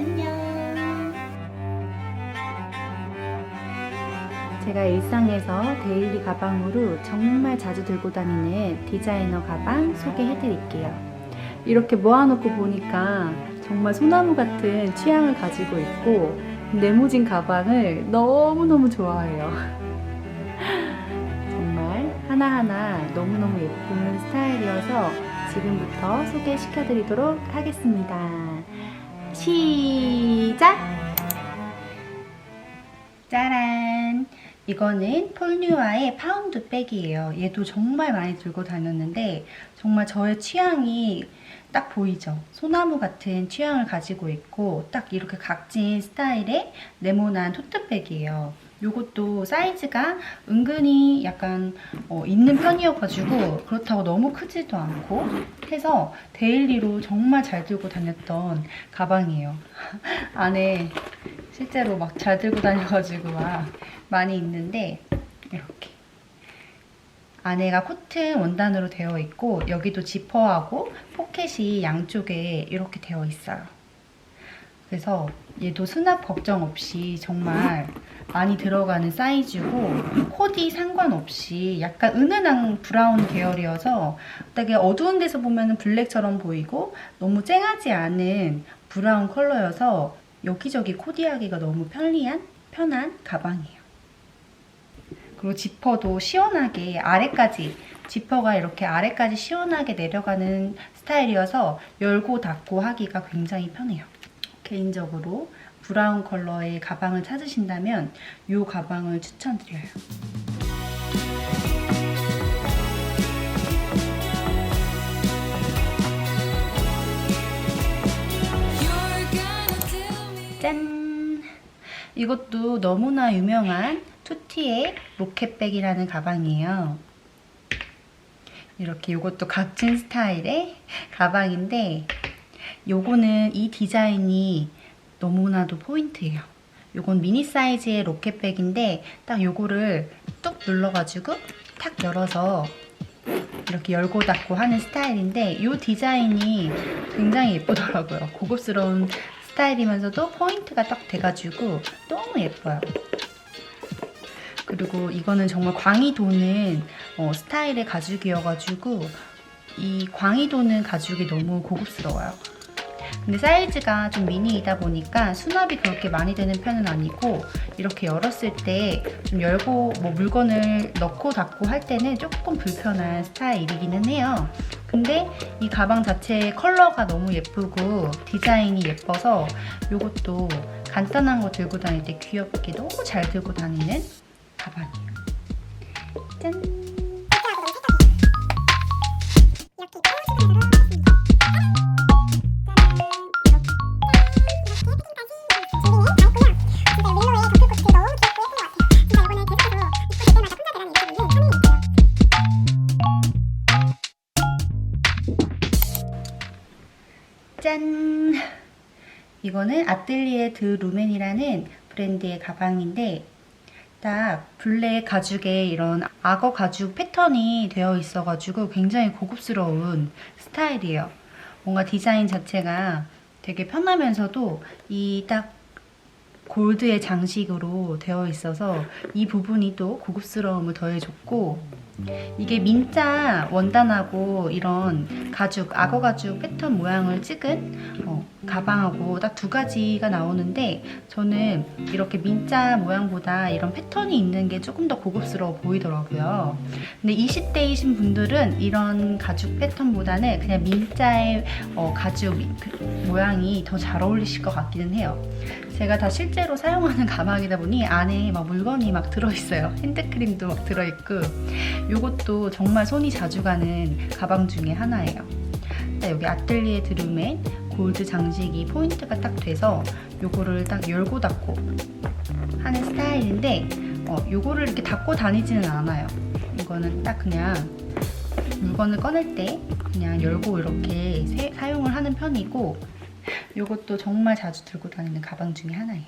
안녕. 제가 일상에서 데일리 가방으로 정말 자주 들고 다니는 디자이너 가방 소개해 드릴게요. 이렇게 모아놓고 보니까 정말 소나무 같은 취향을 가지고 있고 네모진 가방을 너무너무 좋아해요. 정말 하나하나 너무너무 예쁜 스타일이어서 지금부터 소개시켜 드리도록 하겠습니다. 시작! 짜란! 이거는 폴뉴아의 파운드 백이에요. 얘도 정말 많이 들고 다녔는데 정말 저의 취향이 딱 보이죠? 소나무 같은 취향을 가지고 있고 딱 이렇게 각진 스타일의 네모난 토트백이에요. 요것도 사이즈가 은근히 약간 어, 있는 편이어가지고 그렇다고 너무 크지도 않고 해서 데일리로 정말 잘 들고 다녔던 가방이에요. 안에 실제로 막 잘 들고 다녀가지고 막 많이 있는데 이렇게 안에가 코튼 원단으로 되어 있고 여기도 지퍼하고 포켓이 양쪽에 이렇게 되어 있어요. 그래서 얘도 수납 걱정 없이 정말 많이 들어가는 사이즈고 코디 상관없이 약간 은은한 브라운 계열이어서 되게 어두운 데서 보면 블랙처럼 보이고 너무 쨍하지 않은 브라운 컬러여서 여기저기 코디하기가 너무 편리한 편한 가방이에요. 그리고 지퍼도 시원하게 아래까지 지퍼가 이렇게 아래까지 시원하게 내려가는 스타일이어서 열고 닫고 하기가 굉장히 편해요. 개인적으로 브라운 컬러의 가방을 찾으신다면 이 가방을 추천드려요. 짠! 이것도 너무나 유명한 투티의 로켓백이라는 가방이에요. 이렇게 이것도 각진 스타일의 가방인데 요거는 이 디자인이 너무나도 포인트예요. 요건 미니 사이즈의 로켓백인데 딱 요거를 뚝 눌러가지고 탁 열어서 이렇게 열고 닫고 하는 스타일인데 이 디자인이 굉장히 예쁘더라고요. 고급스러운 스타일이면서도 포인트가 딱 돼가지고 너무 예뻐요. 그리고 이거는 정말 광이 도는 어, 스타일의 가죽이어가지고 이 광이 도는 가죽이 너무 고급스러워요. 근데 사이즈가 좀 미니이다 보니까 수납이 그렇게 많이 되는 편은 아니고 이렇게 열었을 때 좀 열고 뭐 물건을 넣고 닫고 할 때는 조금 불편한 스타일이기는 해요. 근데 이 가방 자체의 컬러가 너무 예쁘고 디자인이 예뻐서 이것도 간단한 거 들고 다닐 때 귀엽게 너무 잘 들고 다니는 가방이에요. 짠! 짠! 이거는 아뜰리에 드 루멘이라는 브랜드의 가방인데 딱 블랙 가죽에 이런 악어 가죽 패턴이 되어 있어가지고 굉장히 고급스러운 스타일이에요. 뭔가 디자인 자체가 되게 편하면서도 이 딱 골드의 장식으로 되어 있어서 이 부분이 또 고급스러움을 더해줬고 이게 민자 원단하고 이런 가죽, 악어 가죽 패턴 모양을 찍은 어, 가방하고 딱 두 가지가 나오는데 저는 이렇게 민자 모양보다 이런 패턴이 있는 게 조금 더 고급스러워 보이더라고요. 근데 20대이신 분들은 이런 가죽 패턴보다는 그냥 민자의 어, 가죽 그 모양이 더 잘 어울리실 것 같기는 해요. 제가 다 실제로 사용하는 가방이다 보니 안에 막 물건이 막 들어있어요. 핸드크림도 막 들어있고 이것도 정말 손이 자주 가는 가방 중에 하나예요. 여기 아틀리에 드룸에 골드 장식이 포인트가 딱 돼서 요거를 딱 열고 닫고 하는 스타일인데 어, 요거를 이렇게 닫고 다니지는 않아요. 이거는 딱 그냥 물건을 꺼낼 때 그냥 열고 이렇게 세- 사용을 하는 편이고 요것도 정말 자주 들고 다니는 가방 중에 하나예요.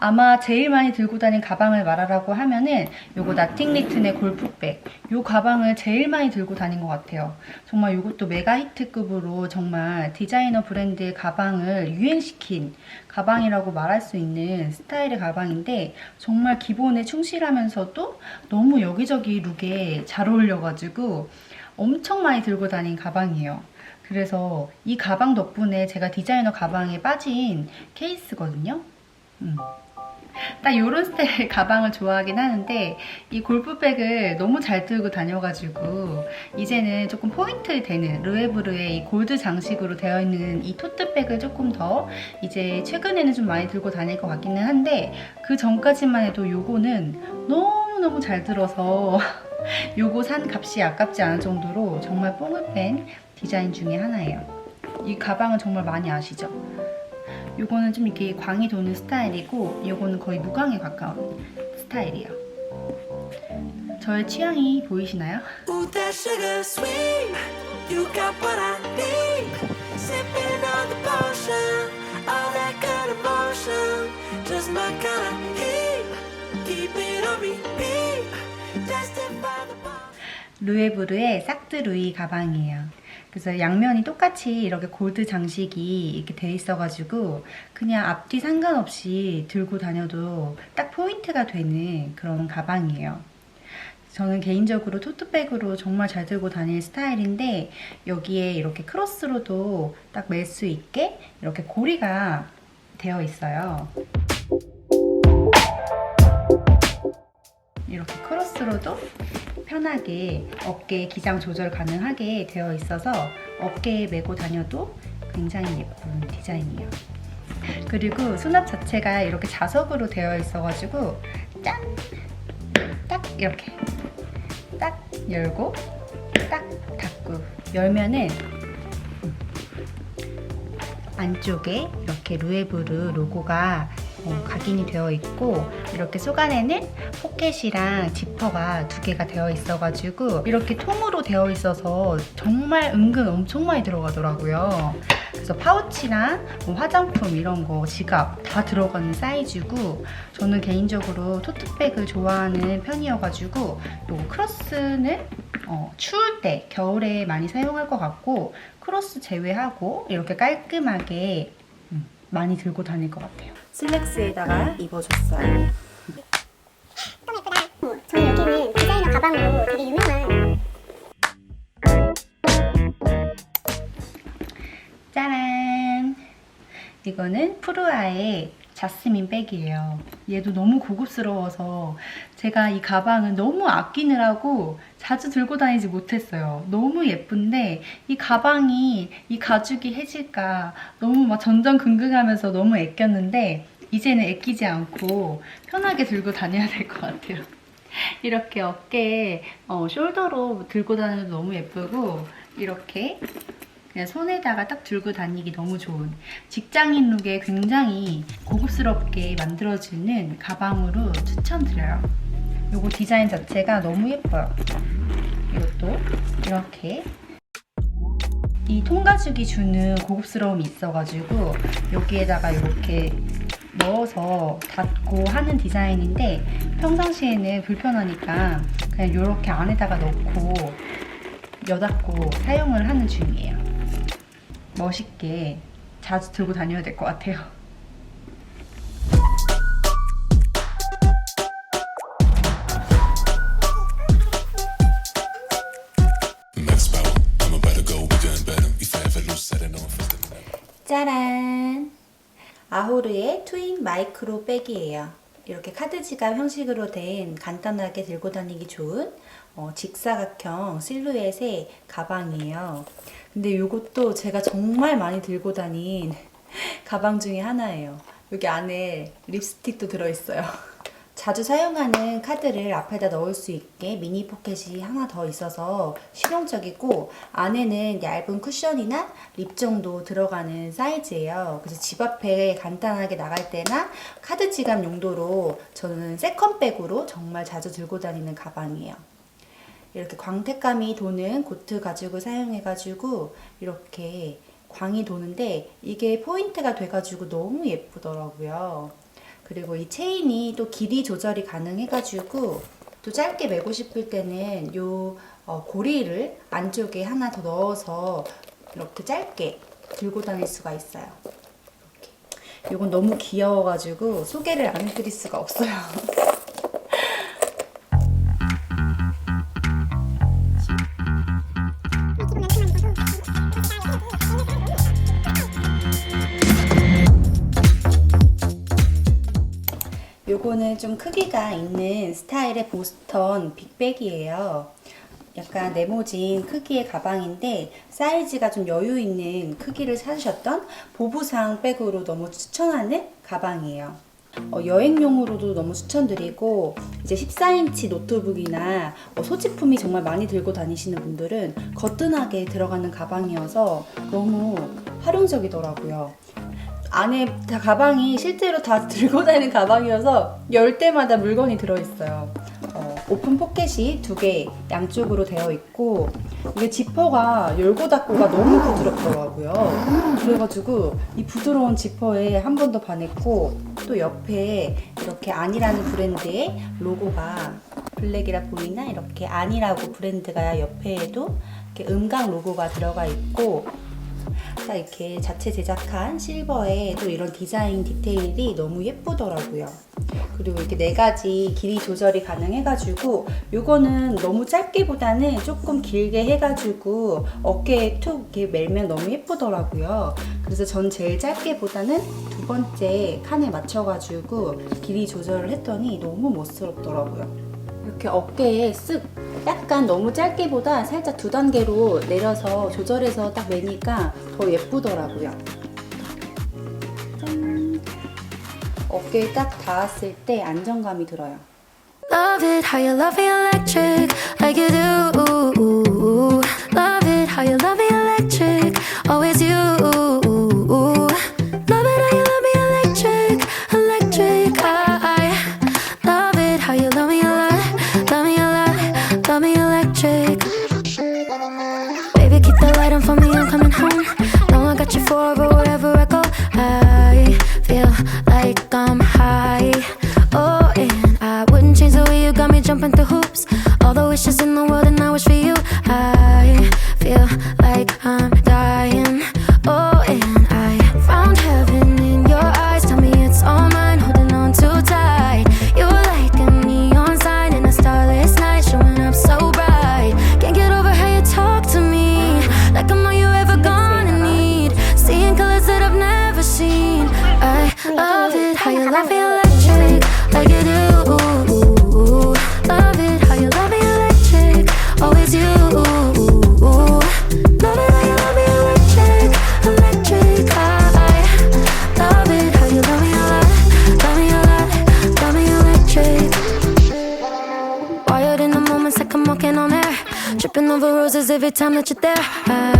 아마 제일 많이 들고 다닌 가방을 말하라고 하면은 요거 나팅 리튼의 골프백. 요 가방을 제일 많이 들고 다닌 것 같아요. 정말 요것도 메가 히트급으로 정말 디자이너 브랜드의 가방을 유행시킨 가방이라고 말할 수 있는 스타일의 가방인데 정말 기본에 충실하면서도 너무 여기저기 룩에 잘 어울려가지고 엄청 많이 들고 다닌 가방이에요. 그래서 이 가방 덕분에 제가 디자이너 가방에 빠진 케이스거든요. 음. 딱 이런 스타일 가방을 좋아하긴 하는데 이 골프백을 너무 잘 들고 다녀가지고 이제는 조금 포인트 되는 르에브르의 이 골드 장식으로 되어 있는 이 토트백을 조금 더 이제 최근에는 좀 많이 들고 다닐 것 같기는 한데 그 전까지만 해도 요거는 너무너무 잘 들어서 요거 산 값이 아깝지 않을 정도로 정말 뽕을 뺀 디자인 중에 하나예요. 이 가방은 정말 많이 아시죠? 요거는 좀 이렇게 광이 도는 스타일이고 요거는 거의 무광에 가까운 스타일이에요. 저의 취향이 보이시나요? 루에브르의 싹드 루이 가방이에요. 그래서 양면이 똑같이 이렇게 골드 장식이 이렇게 돼 있어가지고 그냥 앞뒤 상관없이 들고 다녀도 딱 포인트가 되는 그런 가방이에요. 저는 개인적으로 토트백으로 정말 잘 들고 다닐 스타일인데 여기에 이렇게 크로스로도 딱 멜 수 있게 이렇게 고리가 되어 있어요. 이렇게 크로스로도 편하게 어깨 기장 조절 가능하게 되어 있어서 어깨에 메고 다녀도 굉장히 예쁜 디자인이에요. 그리고 수납 자체가 이렇게 자석으로 되어 있어가지고 짠! 딱 이렇게 딱 열고 딱 닫고 열면은 음, 안쪽에 이렇게 루에브르 로고가 어, 각인이 되어 있고 이렇게 속 안에는 포켓이랑 지퍼가 두 개가 되어 있어가지고 이렇게 통으로 되어 있어서 정말 은근 엄청 많이 들어가더라고요. 그래서 파우치랑 뭐 화장품 이런 거 지갑 다 들어가는 사이즈고 저는 개인적으로 토트백을 좋아하는 편이어가지고 요 크로스는 어, 추울 때 겨울에 많이 사용할 것 같고 크로스 제외하고 이렇게 깔끔하게 음, 많이 들고 다닐 것 같아요. 슬랙스에다가 입어줬어요. 너무 예쁘다. 저는 여기는 디자이너 가방으로 되게 유명한 짜란! 이거는 프루아의 자스민 백이에요. 얘도 너무 고급스러워서 제가 이 가방은 너무 아끼느라고 자주 들고 다니지 못했어요. 너무 예쁜데 이 가방이 이 가죽이 해질까 너무 막 전전긍긍하면서 너무 아꼈는데 이제는 아끼지 않고 편하게 들고 다녀야 될 것 같아요. 이렇게 어깨에 어, 숄더로 들고 다녀도 너무 예쁘고 이렇게 그냥 손에다가 딱 들고 다니기 너무 좋은 직장인 룩에 굉장히 고급스럽게 만들어지는 가방으로 추천드려요. 요거 디자인 자체가 너무 예뻐요. 이것도 이렇게 이 통가죽이 주는 고급스러움이 있어가지고 여기에다가 이렇게 넣어서 닫고 하는 디자인인데 평상시에는 불편하니까 그냥 이렇게 안에다가 넣고 여닫고 사용을 하는 중이에요. 멋있게 자주 들고 다녀야 될 것 같아요. 짜란! 아호르의 트윈 마이크로 백이에요. 이렇게 카드 지갑 형식으로 된 간단하게 들고 다니기 좋은 어, 직사각형 실루엣의 가방이에요. 근데 이것도 제가 정말 많이 들고 다닌 가방 중에 하나예요. 여기 안에 립스틱도 들어있어요. 자주 사용하는 카드를 앞에다 넣을 수 있게 미니 포켓이 하나 더 있어서 실용적이고 안에는 얇은 쿠션이나 립 정도 들어가는 사이즈예요. 그래서 집 앞에 간단하게 나갈 때나 카드 지갑 용도로 저는 세컨백으로 정말 자주 들고 다니는 가방이에요. 이렇게 광택감이 도는 고트 가죽을 사용해가지고 이렇게 광이 도는데 이게 포인트가 돼가지고 너무 예쁘더라고요. 그리고 이 체인이 또 길이 조절이 가능해가지고 또 짧게 매고 싶을 때는 요 어, 고리를 안쪽에 하나 더 넣어서 이렇게 짧게 들고 다닐 수가 있어요. 이렇게. 이건 너무 귀여워가지고 소개를 안 해드릴 수가 없어요. 요거는 좀 크기가 있는 스타일의 보스턴 빅백이에요. 약간 네모진 크기의 가방인데 사이즈가 좀 여유 있는 크기를 찾으셨던 보부상 백으로 너무 추천하는 가방이에요. 어, 여행용으로도 너무 추천드리고 이제 14인치 노트북이나 어, 소지품이 정말 많이 들고 다니시는 분들은 거뜬하게 들어가는 가방이어서 너무 활용적이더라고요. 안에 다 가방이 실제로 다 들고 다니는 가방이어서 열 때마다 물건이 들어있어요. 어, 오픈 포켓이 두 개 양쪽으로 되어 있고 이게 지퍼가 열고 닫고가 너무 부드럽더라고요. 그래가지고 이 부드러운 지퍼에 한 번 더 반했고 또 옆에 이렇게 안이라는 브랜드의 로고가 블랙이라 보이나 이렇게 안이라고 브랜드가 옆에에도 이렇게 음각 로고가 들어가 있고 딱 이렇게 자체 제작한 실버에 또 이런 디자인 디테일이 너무 예쁘더라고요. 그리고 이렇게 네 가지 길이 조절이 가능해가지고 요거는 너무 짧게보다는 조금 길게 해가지고 어깨에 툭 이렇게 멜면 너무 예쁘더라고요. 그래서 전 제일 짧게보다는 두 번째 칸에 맞춰가지고 길이 조절을 했더니 너무 멋스럽더라고요. 이렇게 어깨에 쓱 약간 너무 짧게보다 살짝 두 단계로 내려서 조절해서 딱 매니까 더 예쁘더라고요. 짠. 어깨에 딱 닿았을 때 안정감이 들어요. Love it how you love me electric like you do. Love it how you love like I'm every time that you're there. I